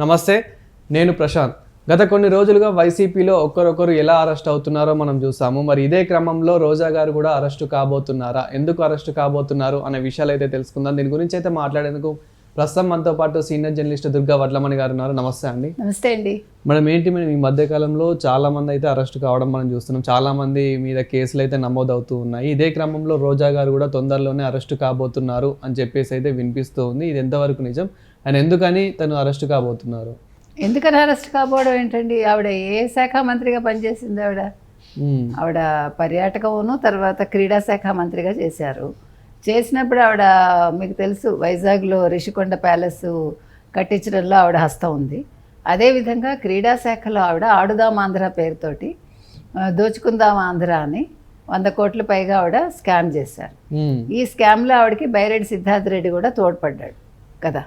నమస్తే నేను ప్రశాంత్. గత కొన్ని రోజులుగా వైసీపీలో ఒక్కరొకరు ఎలా అరెస్ట్ అవుతున్నారో మనం చూసాము. మరి ఇదే క్రమంలో రోజా గారు కూడా అరెస్టు కాబోతున్నారా? ఎందుకు అరెస్టు కాబోతున్నారు అనే విషయాలు అయితే తెలుసుకుందాం. దీని గురించి అయితే మాట్లాడేందుకు ప్రస్తుతం మనతో పాటు సీనియర్ జర్నలిస్ట్ దుర్గా వడ్లమణి గారు ఉన్నారు. నమస్తే అండి. నమస్తే అండి. మనం ఏంటి మనం ఈ మధ్య కాలంలో చాలా మంది అయితే అరెస్ట్ కావడం మనం చూస్తున్నాం. చాలా మంది మీద కేసులు అయితే నమోదవుతూ ఉన్నాయి. ఇదే క్రమంలో రోజా గారు కూడా తొందరలోనే అరెస్ట్ కాబోతున్నారు అని చెప్పేసి అయితే వినిపిస్తూ ఉంది. ఇది ఎంతవరకు నిజం? అండ్ ఎందుకని తను అరెస్ట్ కాబోతున్నారు? ఎందుకని అరెస్ట్ కాబోవడం ఏంటండి? ఆవిడ ఏ శాఖ మంత్రిగా పనిచేసింది ఆవిడ? ఆవిడ పర్యాటకమును తర్వాత క్రీడా శాఖ మంత్రిగా చేశారు. చేసినప్పుడు ఆవిడ మీకు తెలుసు వైజాగ్లో రిషికొండ ప్యాలెస్ కట్టించడంలో ఆవిడ హస్తం ఉంది. అదేవిధంగా క్రీడా శాఖలో ఆవిడ ఆడుదాం ఆంధ్ర పేరుతోటి దోచుకుందాం ఆంధ్ర అని వంద కోట్ల పైగా ఆవిడ స్కామ్ చేశారు. ఈ స్కామ్లో ఆవిడకి బైరెడ్డి సిద్ధార్థ రెడ్డి కూడా తోడ్పడ్డాడు కదా.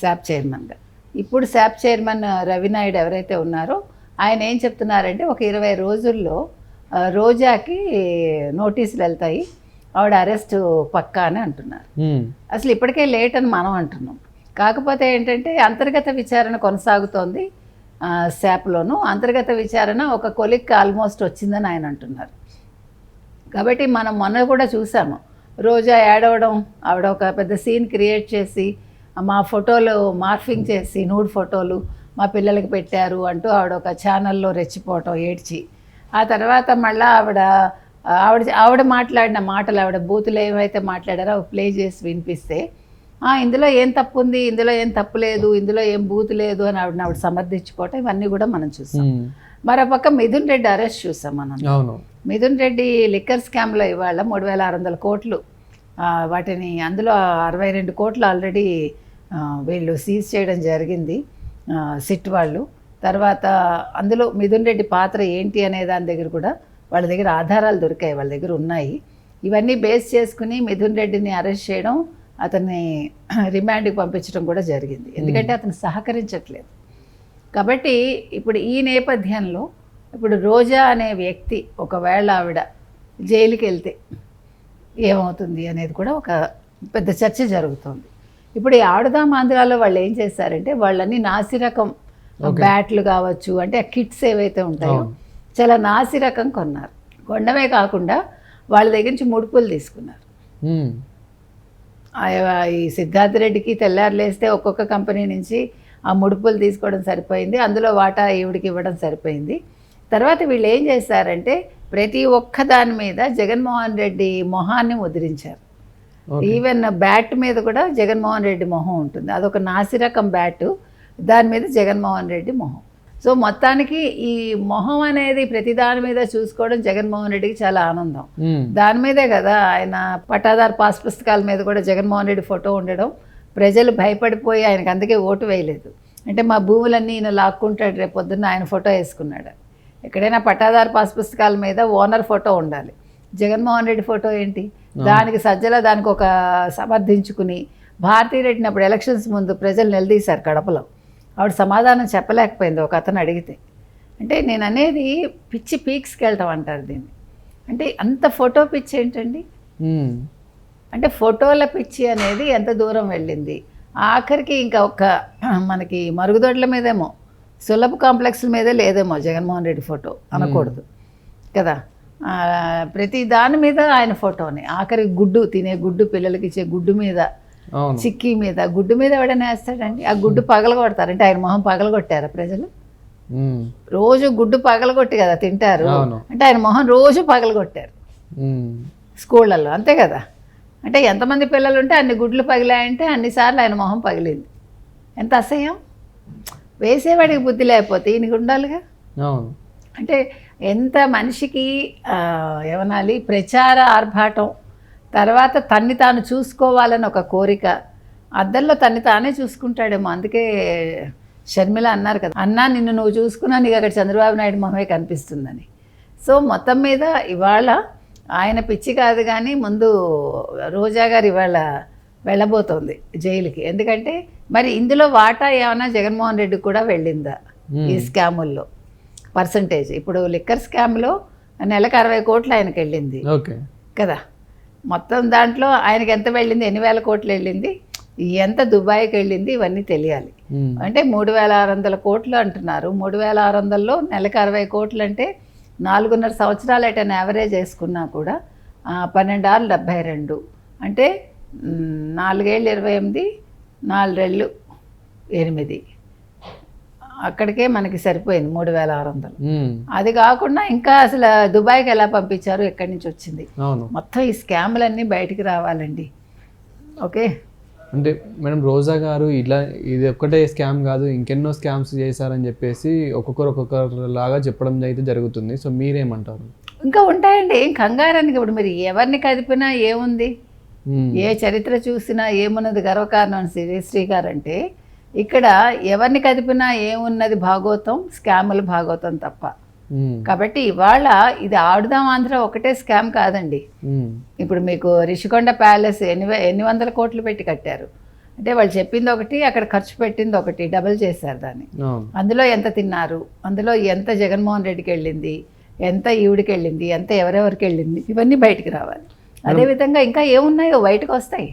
శాప్ చైర్మన్గా ఇప్పుడు శాప్ చైర్మన్ రవినాయుడు ఎవరైతే ఉన్నారో ఆయన ఏం చెప్తున్నారంటే ఒక ఇరవై రోజుల్లో రోజాకి నోటీసులు వెళ్తాయి ఆవిడ అరెస్ట్ పక్కా అని అంటున్నారు. అసలు ఇప్పటికే లేట్ అని మనం అంటున్నాం. కాకపోతే ఏంటంటే అంతర్గత విచారణ కొనసాగుతోంది శాప్లోను. అంతర్గత విచారణ ఒక కొలిక్ ఆల్మోస్ట్ వచ్చిందని ఆయన అంటున్నారు. కాబట్టి మనం మొన్న కూడా చూసాము రోజా యాడ్ అవ్వడం ఆవిడ ఒక పెద్ద సీన్ క్రియేట్ చేసి మా ఫోటోలు మార్ఫింగ్ చేసి నూడ్ ఫోటోలు మా పిల్లలకి పెట్టారు అంటూ ఆవిడ ఒక ఛానల్లో రెచ్చిపోవటం ఏడ్చి. ఆ తర్వాత మళ్ళీ ఆవిడ ఆవిడ ఆవిడ మాట్లాడిన మాటలు ఆవిడ బూతులు ఏవైతే మాట్లాడారో అవి ప్లే చేసి వినిపిస్తే "ఆ, ఇందులో ఏం తప్పు ఉంది ఇందులో ఏం తప్పు లేదు? ఇందులో ఏం బూతు లేదు? అని ఆవిడ ఆవిడ సమర్థించుకోవటం ఇవన్నీ కూడా మనం చూసాం. మరోపక్క మిథున్ రెడ్డి అరెస్ట్ చూసాం మనం. మిథున్ రెడ్డి లిక్కర్ స్కామ్లో ఇవాళ మూడు వేల ఆరు వందల కోట్లు వాటిని అందులో అరవై రెండు కోట్లు ఆల్రెడీ వీళ్ళు సీజ్ చేయడం జరిగింది. సిట్ వాళ్ళు. తర్వాత అందులో మిథున్ రెడ్డి పాత్ర ఏంటి అనే దాని దగ్గర కూడా వాళ్ళ దగ్గర ఆధారాలు దొరికాయి వాళ్ళ దగ్గర ఉన్నాయి. ఇవన్నీ బేస్ చేసుకుని మిథున్ రెడ్డిని అరెస్ట్ చేయడం అతన్ని రిమాండ్కి పంపించడం కూడా జరిగింది. ఎందుకంటే అతను సహకరించట్లేదు. కాబట్టి ఇప్పుడు ఈ నేపథ్యంలో ఇప్పుడు రోజా అనే వ్యక్తి ఒకవేళ ఆవిడ జైలుకి వెళ్తే ఏమవుతుంది అనేది కూడా ఒక పెద్ద చర్చ జరుగుతుంది. ఇప్పుడు ఈ ఆడుదాం ఆంధ్రాలో వాళ్ళు ఏం చేశారంటే వాళ్ళని నాసిరకం బ్యాట్లు కావచ్చు అంటే ఆ కిట్స్ ఏవైతే ఉంటాయో చాలా నాసిరకం కొన్నారు. కొనడమే కాకుండా వాళ్ళ దగ్గర నుంచి ముడుపులు తీసుకున్నారు. ఈ సిద్ధార్థ రెడ్డికి తెల్లారులేస్తే ఒక్కొక్క కంపెనీ నుంచి ఆ ముడుపులు తీసుకోవడం సరిపోయింది అందులో వాటా ఈవిడికి ఇవ్వడం సరిపోయింది. తర్వాత వీళ్ళు ఏం చేశారంటే ప్రతి ఒక్క దాని మీద జగన్మోహన్ రెడ్డి మొహాన్ని ముద్రించారు. ఈవెన్ బ్యాట్ మీద కూడా జగన్మోహన్ రెడ్డి మొహం ఉంటుంది. అదొక నాసిరకం బ్యాట్ దాని మీద జగన్మోహన్ రెడ్డి మొహం. సో మొత్తానికి ఈ మొహం అనేది ప్రతి దాని మీద చూసుకోవడం జగన్మోహన్ రెడ్డికి చాలా ఆనందం. ఉమ్, దాని మీదే కదా ఆయన పట్టాదారు పాస్ పుస్తకాల మీద కూడా జగన్మోహన్ రెడ్డి ఫోటో ఉండడం. ప్రజలు భయపడిపోయి ఆయనకు అందుకే ఓటు వేయలేదు. అంటే మా భూములన్నీ ఈయన లాక్కుంటాడు రేపు పొద్దున్న ఆయన ఫోటో వేసుకున్నాడు. ఎక్కడైనా పట్టాదారు పాస్ పుస్తకాల మీద ఓనర్ ఫోటో ఉండాలి. జగన్మోహన్ రెడ్డి ఫోటో ఏంటి? దానికి సజ్జల దానికి ఒక సమర్థించుకుని భారతీ రెడ్డిని అప్పుడు ఎలక్షన్స్ ముందు ప్రజలు నిలదీశారు కడపలో. ఆవిడ సమాధానం చెప్పలేకపోయింది ఒక అతను అడిగితే. అంటే నేను అనేది పిచ్చి పీక్స్కి వెళ్ళటం అంటారు దీన్ని. అంటే అంత ఫోటో పిచ్చి ఏంటండి? అంటే ఫోటోల పిచ్చి అనేది ఎంత దూరం వెళ్ళింది? ఆఖరికి ఇంకా ఒక మనకి మరుగుదొడ్ల మీదేమో సులభ కాంప్లెక్స్ల మీదే లేదేమో జగన్మోహన్ రెడ్డి ఫోటో అనకూడదు. కదా? ప్రతి దాని మీద ఆయన ఫోటోనే. ఆఖరి గుడ్డు తినే గుడ్డు పిల్లలకి ఇచ్చే గుడ్డు మీద చిక్కీ మీద. గుడ్డు మీద ఎవడైనా వేస్తాడండి? ఆ గుడ్డు పగలగొడతారు అంటే ఆయన మొహం పగలగొట్టారా ప్రజలు? రోజు గుడ్డు పగలగొట్టి కదా తింటారు. అంటే ఆయన మొహం రోజు పగలగొట్టారు స్కూళ్ళల్లో అంతే కదా? అంటే ఎంతమంది పిల్లలు ఉంటే అన్ని గుడ్లు పగిలాయంటే అన్నిసార్లు ఆయన మొహం పగిలింది. ఎంత అసహ్యం? వేసేవాడికి బుద్ధి లేకపోతే ఈయనకి ఉండాలిగా? అంటే ఎంత మనిషికి ఏమనాలి ప్రచార ఆర్భాటం తర్వాత తన్ని తాను చూసుకోవాలని ఒక కోరిక అద్దంలో తన్ని తానే చూసుకుంటాడేమో అందుకే షర్మిల అన్నారు కదా అన్నా నిన్ను నువ్వు చూసుకున్నా నీకు అక్కడ చంద్రబాబు నాయుడు మొహమే కనిపిస్తుందని. సో మొత్తం మీద ఇవాళ ఆయన పిచ్చి కాదు కానీ ముందు రోజా గారు ఇవాళ వెళ్ళబోతోంది జైలుకి. ఎందుకంటే మరి ఇందులో వాటా ఏమైనా జగన్మోహన్ రెడ్డి కూడా వెళ్ళిందా ఈ స్కాముల్లో? పర్సంటేజ్. ఇప్పుడు లిక్కర్ స్కామ్లో నెలకు అరవై కోట్లు ఆయనకి వెళ్ళింది. ఓకే. కదా? మొత్తం దాంట్లో ఆయనకి ఎంత వెళ్ళింది? ఎన్ని వేల కోట్లు వెళ్ళింది? ఎంత దుబాయ్కి వెళ్ళింది? ఇవన్నీ తెలియాలి. అంటే మూడు వేల ఆరు వందల కోట్లు అంటున్నారు. మూడు వేల ఆరు వందల్లో నెలకు అరవై కోట్లు అంటే నాలుగున్నర సంవత్సరాలు ఎటైనా యావరేజ్ వేసుకున్నా కూడా పన్నెండు ఆరు డెబ్భై రెండు. అంటే నాలుగేళ్ళు ఇరవై ఎనిమిది నాలుగేళ్ళు ఎనిమిది. అక్కడికే మనకి సరిపోయింది మూడు వేల ఆరు వందలు. అది కాకుండా ఇంకా అసలు దుబాయ్కి ఎలా పంపించారు ఎక్కడి నుంచి వచ్చింది? అవును. మొత్తం ఈ స్కామ్లన్నీ బయటికి రావాలండి. ఓకే? అంటే మేడం రోజా గారు ఇట్లా ఇది ఒక్కటే స్కామ్ కాదు ఇంకెన్నో స్కామ్స్ చేశారని చెప్పేసి ఒక్కొక్కరు ఒక్కొక్కరు లాగా చెప్పడం అయితే జరుగుతుంది. సో మీరేమంటారు? ఇంకా ఉంటాయండి. ఏం కంగారానికి ఇప్పుడు మీరు ఎవరిని కదిపినా ఏముంది? ఏ చరిత్ర చూసినా ఏమున్నది? గర్వకారణం శ్రీ గారు అంటే ఇక్కడ ఎవరిని కదిపినా ఏమున్నది భాగవతం స్కాములు భాగవతం తప్ప. కాబట్టి ఇవాళ ఇది ఆడుదాం ఆంధ్ర ఒకటే స్కామ్ కాదండి. ఇప్పుడు మీకు రిషికొండ ప్యాలెస్ ఎన్ని ఎన్ని వందల కోట్లు పెట్టి కట్టారు. అంటే వాళ్ళు చెప్పింది ఒకటి అక్కడ ఖర్చు పెట్టింది ఒకటి డబుల్ చేశారు దాన్ని. అందులో ఎంత తిన్నారు? అందులో ఎంత జగన్మోహన్ రెడ్డికి వెళ్ళింది? ఎంత ఈవిడికి వెళ్ళింది? ఎంత ఎవరెవరికి వెళ్ళింది? ఇవన్నీ బయటికి రావాలి. అదేవిధంగా ఇంకా ఏమున్నాయో బయటకు వస్తాయి.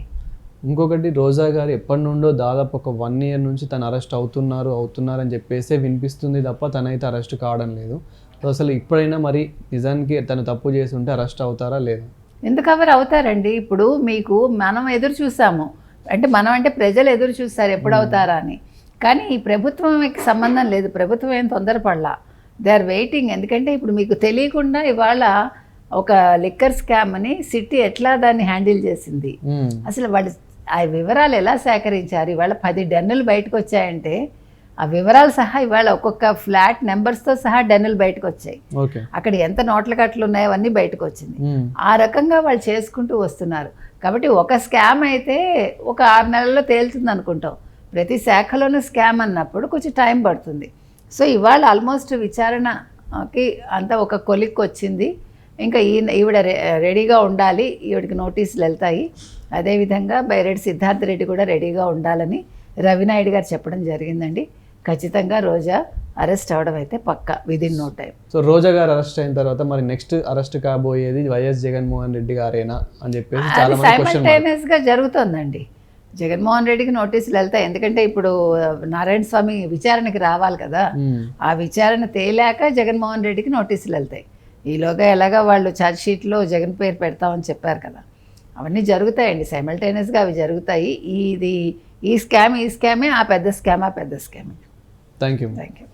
ఇంకొకటి రోజా గారు ఎప్పటి నుండో దాదాపు ఒక వన్ ఇయర్ నుంచి తను అరెస్ట్ అవుతున్నారు అవుతున్నారు అని చెప్పేసి వినిపిస్తుంది తప్ప తనైతే అరెస్ట్ కావడం లేదు. సో అసలు ఇప్పుడైనా మరి నిజానికి తను తప్పు చేసి ఉంటే అరెస్ట్ అవుతారా లేదా? ఎందుకు ఎవరు అవుతారండి? ఇప్పుడు మీకు మనం ఎదురు చూసాము. అంటే మనం అంటే ప్రజలు ఎదురు చూస్తారు ఎప్పుడు అవుతారా అని. కానీ ఈ ప్రభుత్వంకి సంబంధం లేదు. ప్రభుత్వం ఏం తొందరపడలా. దే ఆర్ వెయిటింగ్ ఎందుకంటే ఇప్పుడు మీకు తెలియకుండా ఇవాళ ఒక లిక్కర్ స్కామ్ అని సిటీ ఎట్లా దాన్ని హ్యాండిల్ చేసింది? అసలు వాళ్ళు ఆ వివరాలు ఎలా సేకరించారు? ఇవాళ పది డన్నులు బయటకు వచ్చాయంటే ఆ వివరాలు సహా ఇవాళ ఒక్కొక్క ఫ్లాట్ నెంబర్స్తో సహా డన్నులు బయటకు వచ్చాయి అక్కడ ఎంత నోట్ల కట్టలు ఉన్నాయో అవన్నీ బయటకు వచ్చింది ఆ రకంగా వాళ్ళు చేసుకుంటూ వస్తున్నారు. కాబట్టి ఒక స్కామ్ అయితే ఒక ఆరు నెలల్లో తేలుతుంది అనుకుంటాం ప్రతి శాఖలోనూ స్కామ్ అన్నప్పుడు కొంచెం టైం పడుతుంది. సో ఇవాళ ఆల్మోస్ట్ విచారణకి అంతా ఒక కొలిక్కి వచ్చింది ఇంకా ఈ ఈవిడ రెడీగా ఉండాలి. ఈవిడికి నోటీసులు వెళ్తాయి. అదేవిధంగా బైరెడ్డి సిద్ధార్థ రెడ్డి కూడా రెడీగా ఉండాలని రవినాయుడు గారు చెప్పడం జరిగిందండి. ఖచ్చితంగా రోజా అరెస్ట్ అవడం అయితే పక్క within no time so Roja garu arrest అయిన తర్వాత మరి నెక్స్ట్ అరెస్ట్ కాబోయేది వైఎస్ జగన్మోహన్ రెడ్డి గారేనా అని చెప్పేసి సైమల్టేనియస్గా జరుగుతోందండి. జగన్మోహన్ రెడ్డికి నోటీసులు వెళ్తాయి ఎందుకంటే ఇప్పుడు నారాయణ స్వామి విచారణకి రావాలి కదా. ఆ విచారణ తేలాక జగన్మోహన్ రెడ్డికి నోటీసులు వెళ్తాయి. ఈలోగా ఎలాగా వాళ్ళు ఛార్జ్ షీట్లో జగన్ పేరు పెడతామని చెప్పారు కదా. అవన్నీ జరుగుతాయండి. సైమల్టేనియస్గా అవి జరుగుతాయి. ఇది ఈ స్కామ్ ఈ స్కామే ఆ పెద్ద స్కామ్ ఆ పెద్ద స్కామే థ్యాంక్ యూ థ్యాంక్ యూ